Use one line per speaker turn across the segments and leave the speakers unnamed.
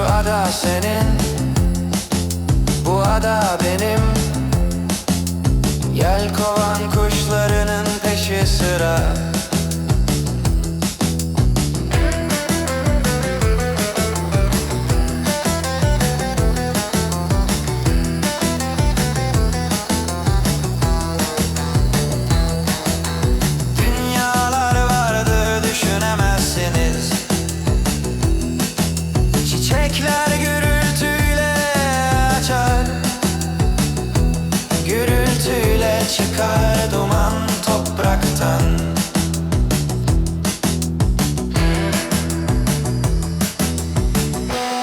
ada senin Bu ada benim. Yelkovan kuşlarının peşi sıra Gürültüyle açar. Gürültüyle çıkar duman topraktan.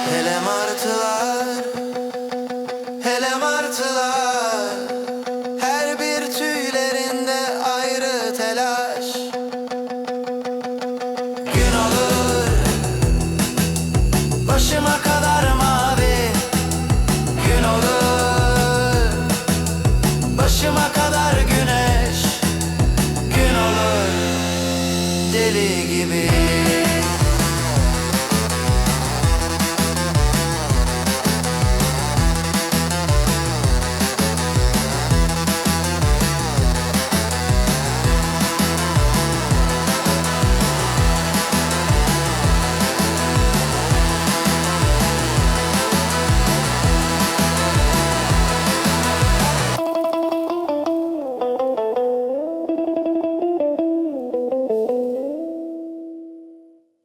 Hele martılar Hele martılar. başıma kadar güneş Gün olur deli gibi.